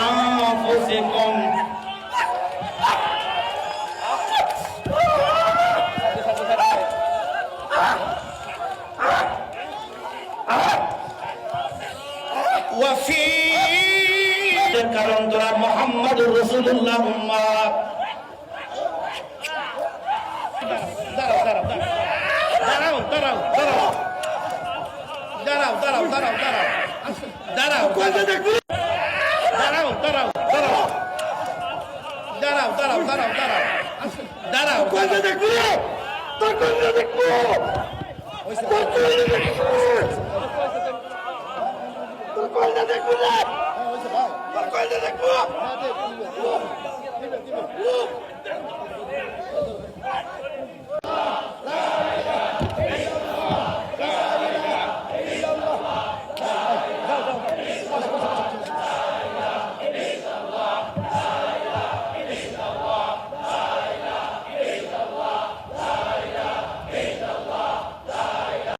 أنفسكم وفي কারণ তোরা মোহাম্মদুর রসুল্লাহ উম্মাদ দাঁড়াও দাঁড়াও দাঁড়াও দাঁড়াও দাঁড়াও দাঁড়াও দাঁড়াও দাঁড়াও দাঁড়াও দাঁড়াও দাঁড়াও দাঁড়াও দাঁড়াও দাঁড়াও দাঁড়াও দাঁড়াও কইতে দেখব তখন দেখব দেখব দেখব হ্যাঁ, দেখব হ্যাঁ,